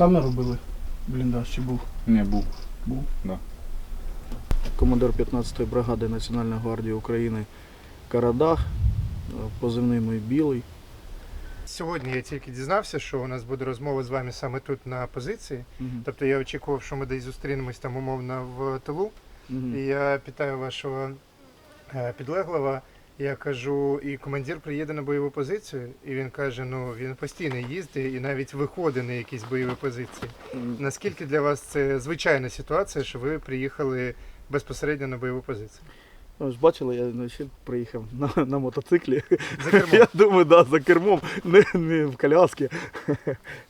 Саме робили бліндаж чи був? Не, був. Був. Да. Командир 15-ї бригади Національної гвардії України Карадах, позивний мій білий. Сьогодні я тільки дізнався, що у нас буде розмова з вами саме тут на позиції. Тобто я очікував, що ми десь зустрінемось там умовно в тилу. Мгм. І я питаю вашого е, підлеглого. Я кажу, і командир приїде на бойову позицію, і він каже: ну він постійно їздить і навіть виходить на якісь бойові позиції. Наскільки для вас це звичайна ситуація, що ви приїхали безпосередньо на бойову позицію? Ви ж бачили, я вночі приїхав на, на мотоциклі. За кермом. Я думаю, да, за кермом, не, не в коляскі.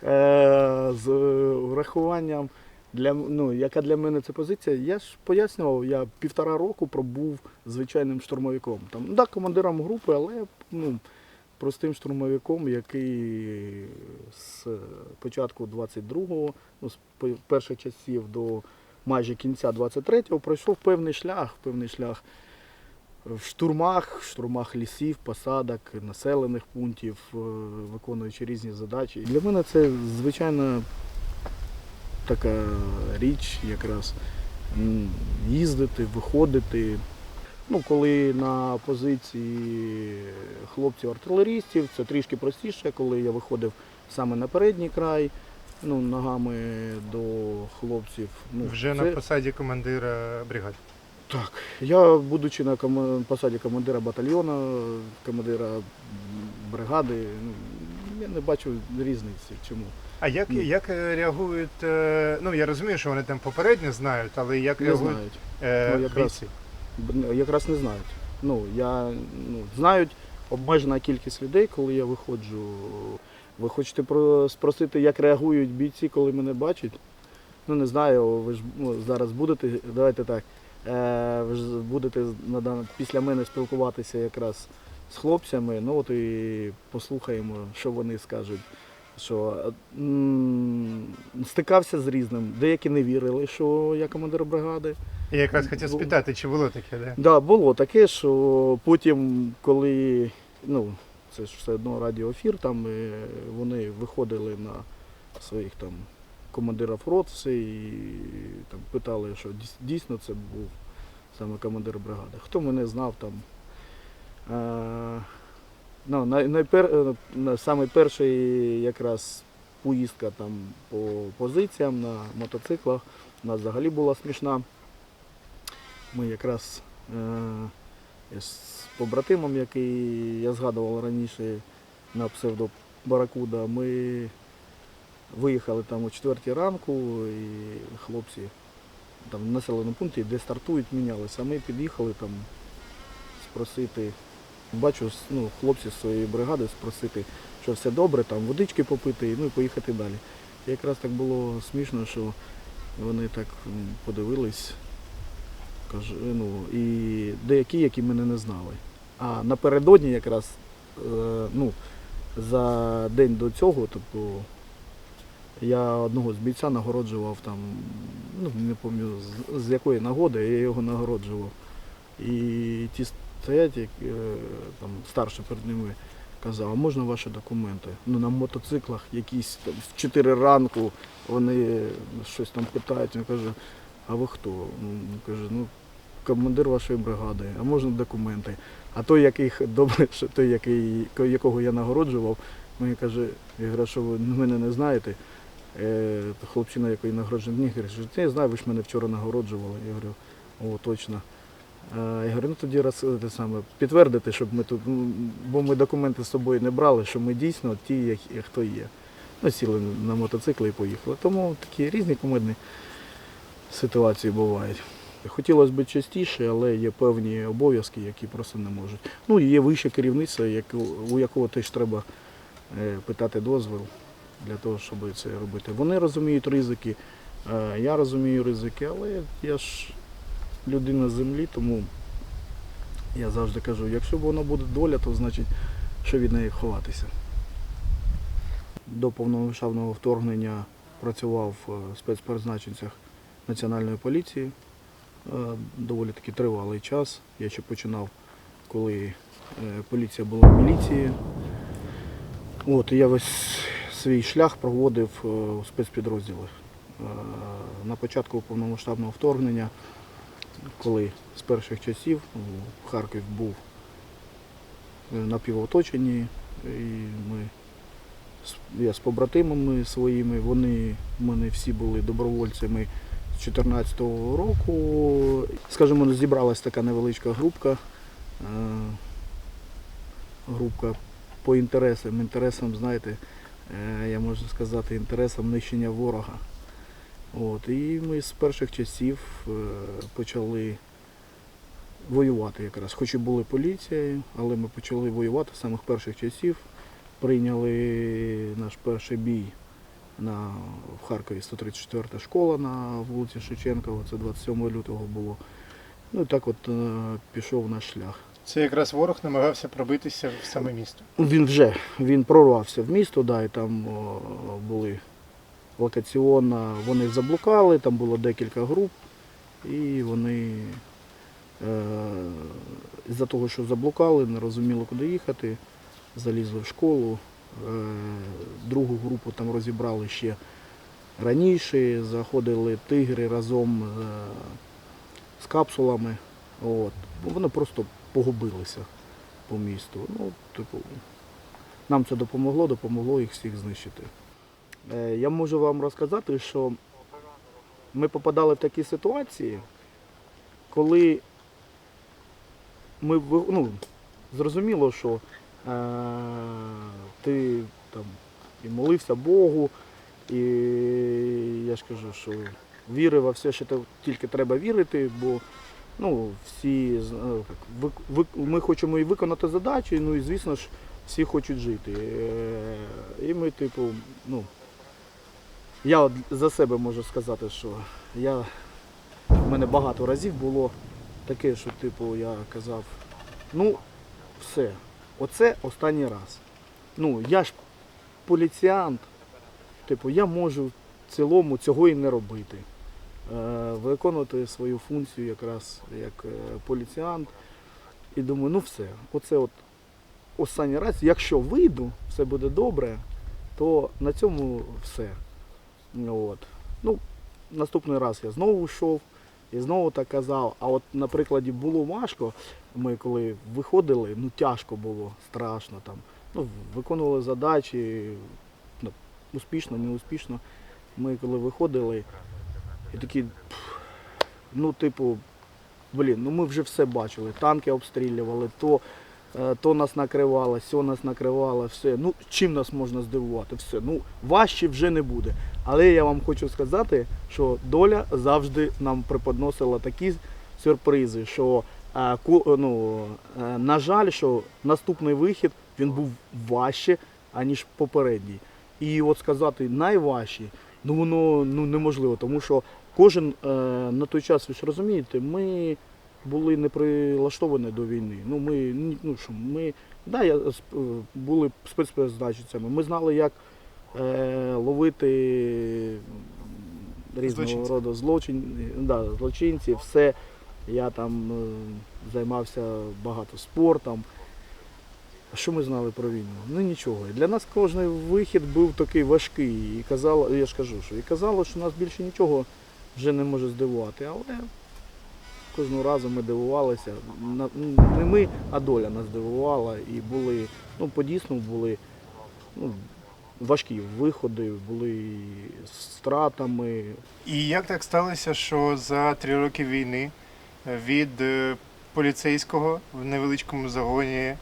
Е, З врахуванням, для, ну, яка для мене це позиція, я ж пояснював, я півтора року пробув звичайним штурмовиком. Там, да, командиром групи, але ну, простим штурмовиком, який з початку 22-го, ну, з перших часів до майже кінця 23-го пройшов певний шлях, певний шлях в штурмах, в штурмах лісів, посадок, населених пунктів, е, виконуючи різні задачі. Для мене це звичайна така річ, якраз їздити, виходити. Ну, коли на позиції хлопців-артилерістів, це трішки простіше, коли я виходив саме на передній край, ну, ногами до хлопців. Ну, Вже це- на посаді командира бригади. так, я, будучи на посаді командира батальйону, командира бригади, ну, я не бачу різниці. Чому? А як, як е, реагують? е, Ну я розумію, що вони там попередньо знають, але як Не реагують знають. е, Ну, якраз. Якраз не знають. Ну, я, ну, знають обмежена кількість людей, коли я виходжу. Ви хочете спросити, як реагують бійці, коли мене бачать? Ну не знаю, ви ж ну, зараз будете, давайте так. Е, ви ж будете після мене спілкуватися якраз з хлопцями. Ну от і послухаємо, що вони скажуть. Що м, стикався з різним. Деякі не вірили, що я командир бригади. Я якраз хотів спитати, чи було таке, да? Да, було таке, що потім, коли ну, це ж все одно радіоефір, там е, вони виходили на своїх там командирів рот і там питали, що дійсно це був саме командир бригади. Хто мене знав там. Ну, най, найпер, е, саме перший якраз поїздка там по позиціям на мотоциклах у нас взагалі була смішна. Ми якраз е, з побратимом, який я згадував раніше на псевдо Баракуда, ми виїхали там о 4 ранку і хлопці там в населеному пункті, де стартують, мінялися. А ми під'їхали там спросити. Бачу, ну, хлопці з своєї бригади спросити, що все добре, там водички попити, ну і поїхати далі. І якраз так було смішно, що вони так подивились, Каже, ну, і деякі, які мене не знали. А напередодні якраз е, ну, за день до цього, тобто, я одного з бійця нагороджував там, ну не пам'ятаю з якої нагоди я його нагороджував. І ті стоять, як, е, там старший перед ними казав, а можна ваші документи? Ну на мотоциклах якісь там в 4 ранку вони щось там питають. Він каже, а ви хто? Ну, він каже, ну командир вашої бригади, а можна документи. А той, який добре, той, який, якого я нагороджував, мені каже, я говорю, що ви мене не знаєте. Е, хлопчина, який нагороджений, я знаю, ви ж мене вчора нагороджували. Я говорю, о, точно. Е, Я говорю, ну тоді раз те саме підтвердити, щоб ми тут, бо ми документи з собою не брали, що ми дійсно ті, які, хто є. Ну, сіли на мотоцикли і поїхали. Тому такі різні комедні ситуації бувають. Хотілося б частіше, але є певні обов'язки, які просто не можуть. Ну є вище керівництво, у якого теж треба е, питати дозвіл для того, щоб це робити. Вони розуміють ризики, е, я розумію ризики, але я ж людина з землі, тому я завжди кажу, якщо воно буде доля, то значить, що від неї ховатися. До повномасштабного вторгнення працював е, в спецпризначенцях Національної поліції. Е, Доволі таки тривалий час. Я ще починав, коли е, поліція була в міліції. От, я весь свій шлях проводив е, у спецпідрозділах. Е, На початку повномасштабного вторгнення, коли з перших часів ну, Харків був напівоточені, і ми я з побратимами своїми, вони мене всі були добровольцями з 2014 року. Скажімо, зібралась така невеличка групка. е, Групка по інтересам. Інтересам, знаєте, е, я можу сказати, інтересам нищення ворога. От, і ми з перших часів е, почали воювати якраз. Хоч і були поліцією, але ми почали воювати з самих перших часів. Прийняли наш перший бій на, в Харкові 134-та школа на вулиці Шевченкова, це 27 лютого було. Ну і так от е, пішов наш шлях. Це якраз ворог намагався пробитися в саме місто. Він вже він прорвався в місто, да, і там о, були локаційно, вони заблукали, там було декілька груп, і вони е, з-за того, що заблукали, не розуміли, куди їхати, залізли в школу. Е, другу групу там розібрали ще раніше, заходили тигри разом е, з капсулами. От. Вони просто погубилися по місту. Ну, типу, нам це допомогло, допомогло їх всіх знищити. Е, Я можу вам розказати, що ми попадали в такі ситуації, коли ми ну, зрозуміло, що е, ти там і молився Богу, і я ж кажу, що вірив во все, що тільки треба вірити, бо ну, всі е, так, вик- ми хочемо і виконати задачу, ну і звісно ж всі хочуть жити. Е, І ми, типу, ну, я от за себе можу сказати, що я, в мене багато разів було таке, що типу я казав, ну, все, оце останній раз. Ну, я ж поліціянт, типу, я можу в цілому цього і не робити. Е, Виконувати свою функцію якраз як е, поліціянт. І думаю, ну все, оце от останній раз, якщо вийду, все буде добре, то на цьому все. От. Ну, наступний раз я знову йшов і знову так казав. А от, на прикладі, було важко. Ми коли виходили, ну тяжко було, страшно там. Ну, виконували задачі ну, успішно, не успішно. Ми коли виходили, і такі, ну, типу, блін, ну ми вже все бачили. Танки обстрілювали, то, то нас накривало, сьо нас накривало, все. Ну, чим нас можна здивувати? Все. Ну, важче вже не буде. Але я вам хочу сказати, що доля завжди нам преподносила такі сюрпризи, що е, ну, е, на жаль, що наступний вихід він був важче, аніж попередній. І от сказати найважчий, ну воно ну, неможливо, тому що кожен е, на той час, ви ж розумієте, ми були не прилаштовані до війни. Ну, ми, ну, що, ми да, я, е, були спецпризначенцями. Ми знали, як е, ловити різного Злочинців. роду злочин, да, злочинців, все. Я там е, займався багато спортом. А що ми знали про війну? Ну нічого. І для нас кожен вихід був такий важкий. І казало, я ж кажу, що і казало, що нас більше нічого вже не може здивувати. Але кожного разу ми дивувалися. Не ми, а доля нас дивувала. І були, ну, по-дійсно були ну, важкі виходи, були з стратами. І як так сталося, що за три роки війни від е, поліцейського в невеличкому загоні,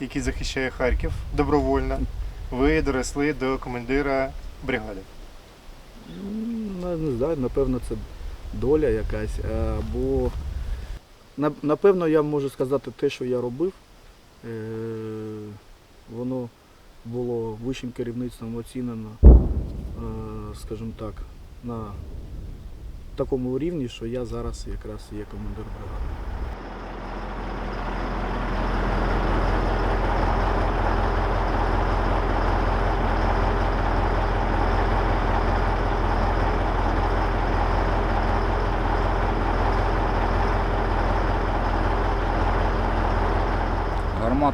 який захищає Харків добровольно, ви доросли до командира бригади? Не, знаю, напевно, це доля якась. е, Бо напевно я можу сказати те, що я робив. е, Воно було вищим керівництвом оцінено, е, скажімо так, на такому рівні, що я зараз якраз є командир бригади.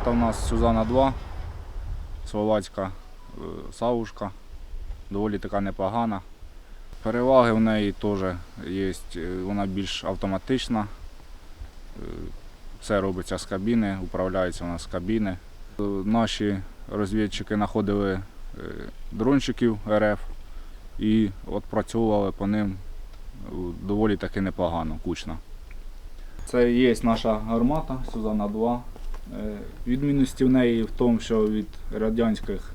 Гармата у нас Сюзана 2, словацька, е, Савушка. доволі така непогана. Переваги в неї теж є, вона більш автоматична. Е, Все робиться з кабіни, управляється вона з кабіни. Е, Наші розвідчики знаходили е, дрончиків РФ і відпрацьовували по ним е, доволі таки непогано, кучно. Це є наша гармата Сюзанна 2. Е, Відмінності в неї в тому, що від радянських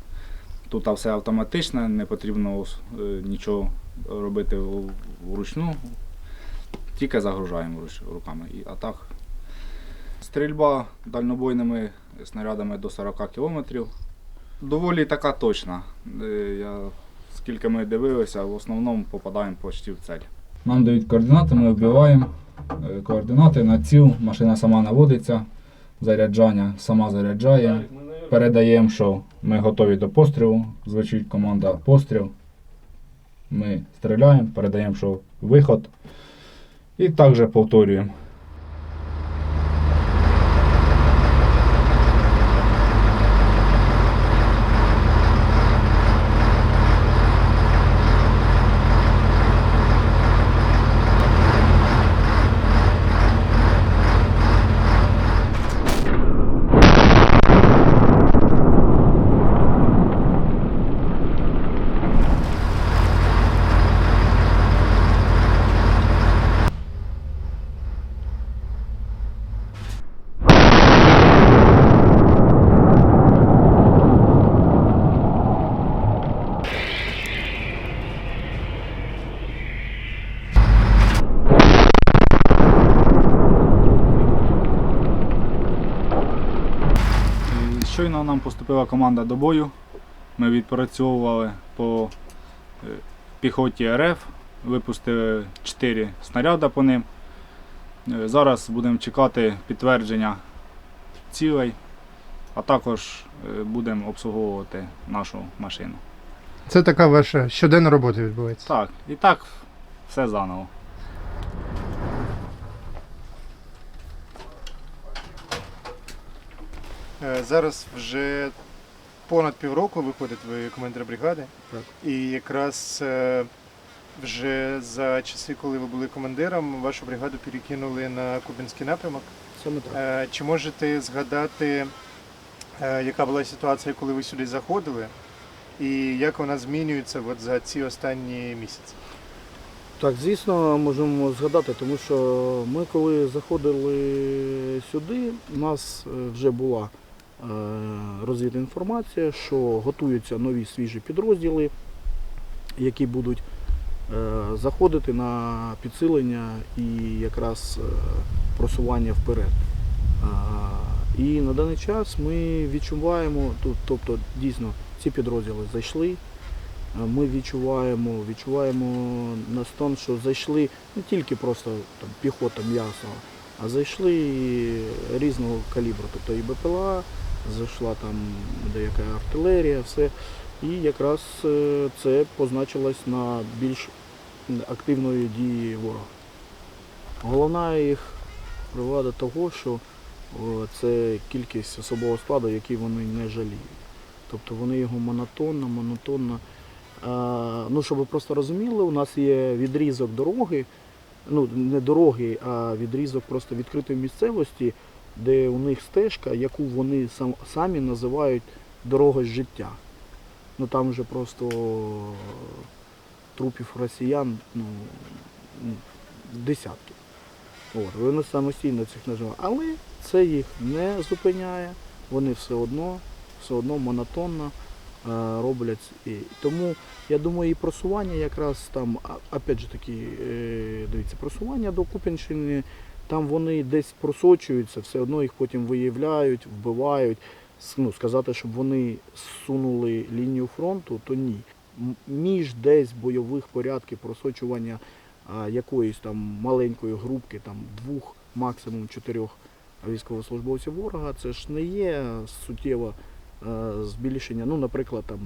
тут все автоматичне, не потрібно е, нічого робити вручну, тільки загружаємо руками. А так, стрільба дальнобойними снарядами до 40 км. Доволі така точна. Е, Я, скільки ми дивилися, в основному попадаємо почти в цель. Нам дають координати, ми вбиваємо координати на ціл, машина сама наводиться, заряджання сама заряджає. Передаємо, що ми готові до пострілу, звучить команда постріл. Ми стріляємо, передаємо, що виход. І також повторюємо. І Щойно нам поступила команда до бою. Ми відпрацьовували по е, піхоті РФ, випустили 4 снаряди по ним. Е, Зараз будемо чекати підтвердження цілей, а також е, будемо обслуговувати нашу машину. Це така ваша щоденна робота відбувається. Так, і так все заново. Зараз вже понад півроку виходить ви командир бригади. Так. І якраз е, вже за часи, коли ви були командиром, вашу бригаду перекинули на Кубинський напрямок. Саме так. Е, Чи можете згадати, е, яка була ситуація, коли ви сюди заходили, і як вона змінюється от за ці останні місяці? Так, звісно, можемо згадати, тому що ми коли заходили сюди, у нас е, вже була е, розвідна інформація, що готуються нові свіжі підрозділи, які будуть е, заходити на підсилення і якраз е, просування вперед. І на даний час ми відчуваємо, тобто дійсно ці підрозділи зайшли. Е, Ми відчуваємо, відчуваємо на стон, що зайшли не тільки просто там, піхота м'ясо, а зайшли різного калібру. Тобто і БПЛА, зайшла там деяка артилерія, все. І якраз е, це позначилось на більш активної дії ворога. Головна їх привада того, що це кількість особового складу, який вони не жаліють. Тобто вони його монотонно, монотонно. Ну, щоб ви просто розуміли, у нас є відрізок дороги, ну не дороги, а відрізок просто відкритої місцевості, де у них стежка, яку вони сам, самі називають дорогою життя. Ну там вже просто трупів росіян ну, десятки. От, вони самостійно цих називають. Але це їх не зупиняє, вони все одно, все одно монотонно е, роблять. І тому я думаю, і просування якраз там, опять же таки, е, дивіться, просування до Куп'янщини, там вони десь просочуються, все одно їх потім виявляють, вбивають. Ну, сказати, щоб вони сунули лінію фронту, то ні. Між десь бойових порядків просочування якоїсь там маленької групки, там двох, максимум чотирьох військовослужбовців ворога, це ж не є суттєве збільшення. Ну, наприклад, там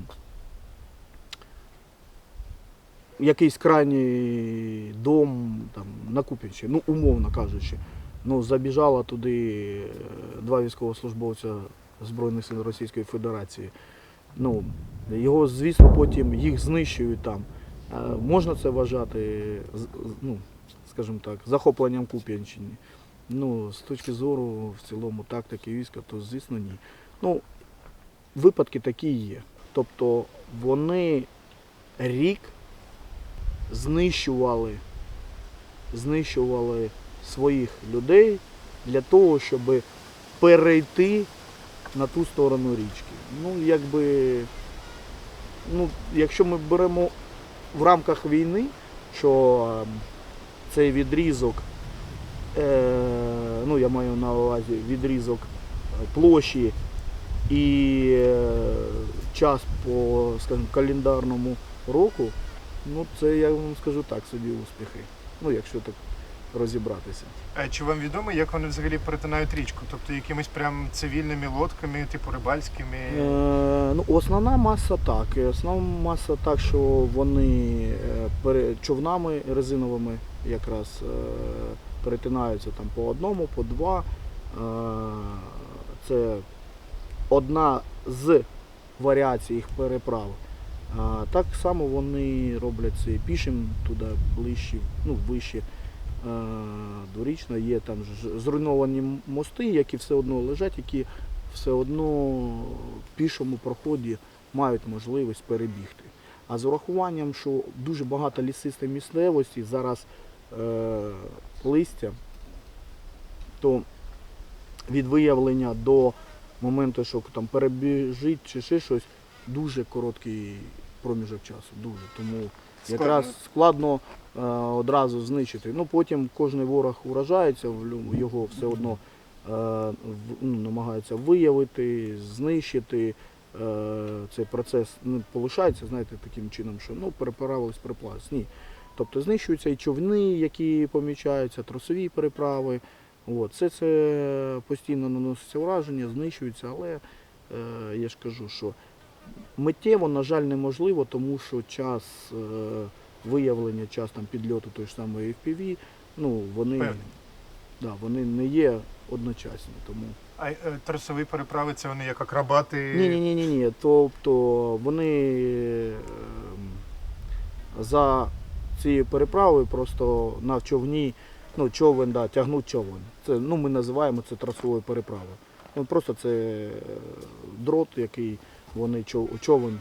якийсь крайній дом там, на Куп'янщині, ну, умовно кажучи, ну, забіжало туди е, два військовослужбовця Збройних сил Російської Федерації. Ну, Його, звісно, потім їх знищують там. Е, Можна це вважати, ну, скажімо так, захопленням Куп'янщини. Ну, з точки зору в цілому тактики війська, то звісно ні. Ну, випадки такі є. Тобто вони рік знищували, знищували своїх людей для того, щоб перейти на ту сторону річки. Ну, якби, ну, якщо ми беремо в рамках війни, що ем, цей відрізок, е, ну я маю на увазі відрізок е, площі і е, час по, скажімо, календарному року, ну це я вам скажу так собі успіхи. Ну, якщо так розібратися. А чи вам відомо, як вони взагалі перетинають річку? Тобто якимись прям цивільними лодками, типу рибальськими? Е, ну, основна маса так. Основна маса так, що вони е, човнами резиновими якраз е, перетинаються там по одному, по два. Е, Це одна з варіацій їх переправ. А так само вони роблять це пішим туди ближче, ну, вище дворічно. Є там зруйновані мости, які все одно лежать, які все одно в пішому проході мають можливість перебігти. А з урахуванням, що дуже багато лісистої місцевості зараз е, листя, то від виявлення до моменту, що там перебіжить чи ще щось, дуже короткий проміжок часу. Дуже. Тому якраз складно е, одразу знищити. Ну потім кожен ворог уражається, його все одно е, в- ну, намагаються виявити, знищити. Е, цей процес не полишається, знаєте, таким чином, що ну, переправились, переплавились. Ні. Тобто знищуються і човни, які помічаються, тросові переправи. От. Все це постійно наноситься враження, знищується, але е, я ж кажу, що миттєво, на жаль, неможливо, тому що час е, виявлення, час там, підльоту той ж самої FPV, ну, вони, Певний. да, вони не є одночасні. Тому... А е, тросові переправи це вони як акробати. Ні, ні, ні, ні, ні. Тобто вони ем, за цією переправою просто на човні, ну човен, да, тягнуть човен. Це, ну, ми називаємо це трасовою переправою. Ну, просто це е, дрот, який вони чов- човен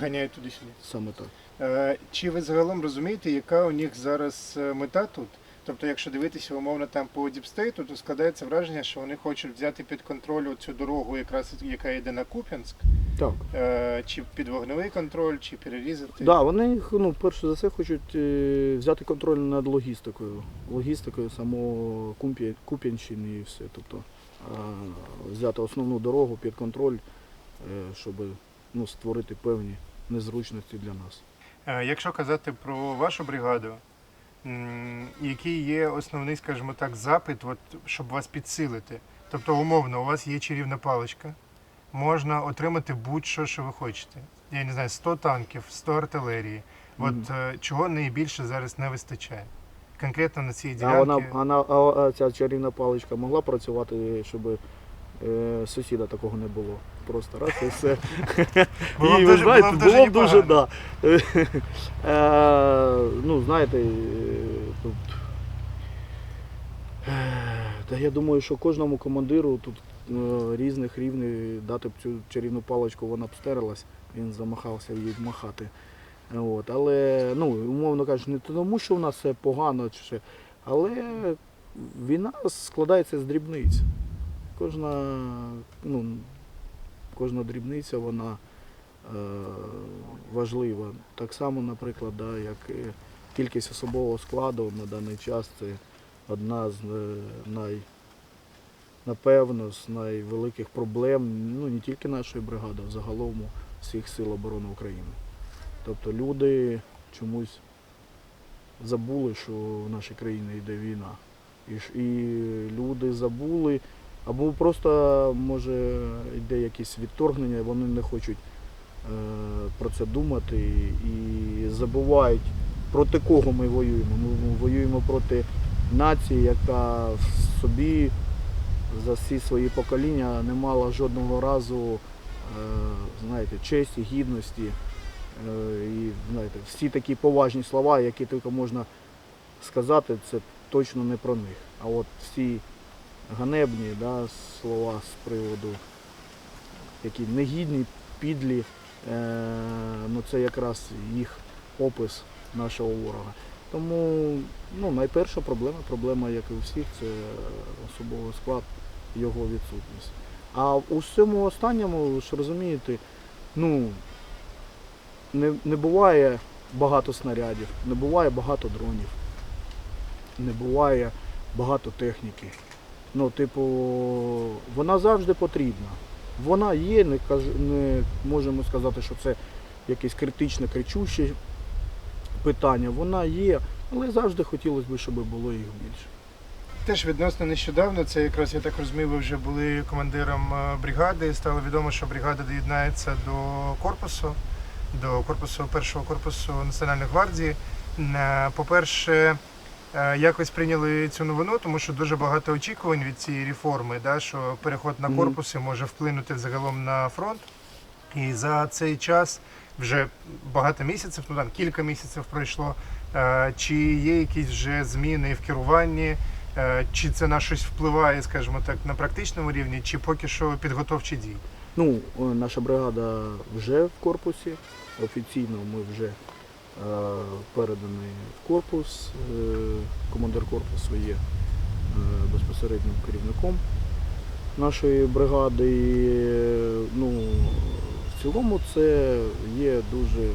Ганяють туди-сюди. саме так. Е, Чи ви загалом розумієте, яка у них зараз е, мета тут? Тобто, якщо дивитися умовно там по Діпстейту, то складається враження, що вони хочуть взяти під контроль цю дорогу, якраз яка йде на Куп'янськ, Так. Е, чи під вогневий контроль, чи перерізати. Да, вони ну, перш за все хочуть взяти контроль над логістикою. Логістикою самого Куп'янщини і все. Тобто взяти основну дорогу під контроль, щоб ну, створити певні незручності для нас. Е, Якщо казати про вашу бригаду, який є основний, скажімо так, запит, от, щоб вас підсилити? Тобто, умовно, у вас є чарівна паличка, можна отримати будь-що, що ви хочете. Я не знаю, 100 танків, 100 артилерії. От е, чого найбільше зараз не вистачає? Конкретно на цій А, вона, вона, а, а ця чарівна паличка могла працювати, щоб е, сусіда такого не було. Просто раз і все. Було І ви дуже- знаєте, було дуже було б дуже, да. Е, ну, знаєте, е, тут. е, Та я думаю, що кожному командиру тут е, різних рівнів дати б цю чарівну паличку, вона б стерлась, він замахався її махати. От, але, ну, умовно кажучи, не тому, що в нас все погано, чи ще, але війна складається з дрібниць. Кожна, ну, кожна дрібниця, вона е, важлива. Так само, наприклад, да, як кількість особового складу на даний час це одна з е, най, напевно, з найвеликих проблем ну, не тільки нашої бригади, а загалом всіх сил оборони України. Тобто люди чомусь забули, що в нашій країні йде війна. І, і люди забули, або просто може йде якесь відторгнення, вони не хочуть е, про це думати і забувають, проти кого ми воюємо. Ми воюємо проти нації, яка в собі за всі свої покоління не мала жодного разу знаєте, честі, гідності. Е, І знаєте, всі такі поважні слова, які тільки можна сказати, це точно не про них. А от всі ганебні да, слова з приводу, які негідні, підлі, е, ну це якраз їх опис нашого ворога. Тому ну, найперша проблема, проблема, як і у всіх, це особовий склад, його відсутність. А у всьому останньому, ви ж розумієте, ну, не, не буває багато снарядів, не буває багато дронів, не буває багато техніки. Ну, типу, вона завжди потрібна. Вона є, не, не можемо сказати, що це якесь критичне, кричуще питання. Вона є, але завжди хотілося б, щоб було їх більше. Теж відносно нещодавно, це якраз я так розумію, ви вже були командиром е, бригади. Стало відомо, що бригада доєднається до корпусу, до корпусу першого корпусу Національної гвардії. Е, По-перше, якось прийняли цю новину, тому що дуже багато очікувань від цієї реформи, да, що переход на корпуси може вплинути взагалом на фронт. І за цей час вже багато місяців, ну там кілька місяців пройшло. Е, Чи є якісь вже зміни в керуванні? Е, Чи це на щось впливає, скажімо так, на практичному рівні, чи поки що підготовчі дії? Ну, е, наша бригада вже в корпусі. Офіційно ми вже е, передані в корпус. Е, командир корпусу є е, безпосереднім керівником нашої бригади. Ну, в цілому це є дуже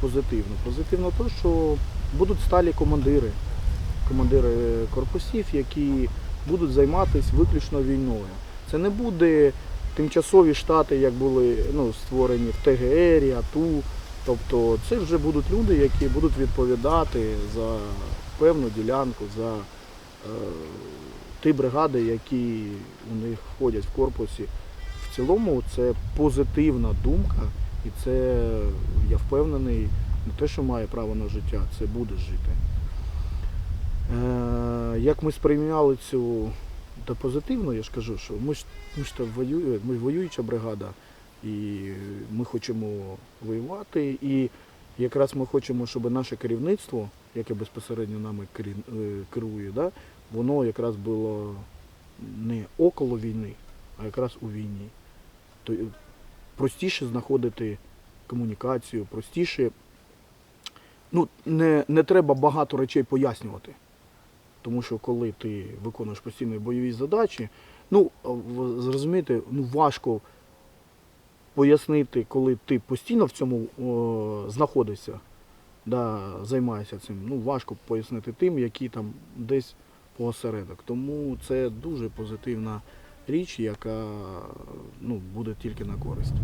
позитивно. Позитивно те, що будуть сталі командири, командири корпусів, які будуть займатися виключно війною. Це не буде тимчасові штати, як були ну, створені в ТГР, АТУ. Тобто це вже будуть люди, які будуть відповідати за певну ділянку, за е, ті бригади, які у них входять в корпусі. В цілому це позитивна думка, і це, я впевнений, не те, що має право на життя, це буде жити. Е, як ми сприйняли цю та позитивно, я ж кажу, що ми ж ми ж та воює, ми воююча бригада, і ми хочемо воювати. І якраз ми хочемо, щоб наше керівництво, яке безпосередньо нами е, керує, да, воно якраз було не около війни, а якраз у війні. То простіше знаходити комунікацію, простіше. Ну, не, не треба багато речей пояснювати. Тому що коли ти виконуєш постійні бойові задачі, ну зрозумієте, ну важко пояснити, коли ти постійно в цьому о, знаходишся, да, займаєшся цим. Ну важко пояснити тим, які там десь посередок. Тому це дуже позитивна річ, яка ну, буде тільки на користь.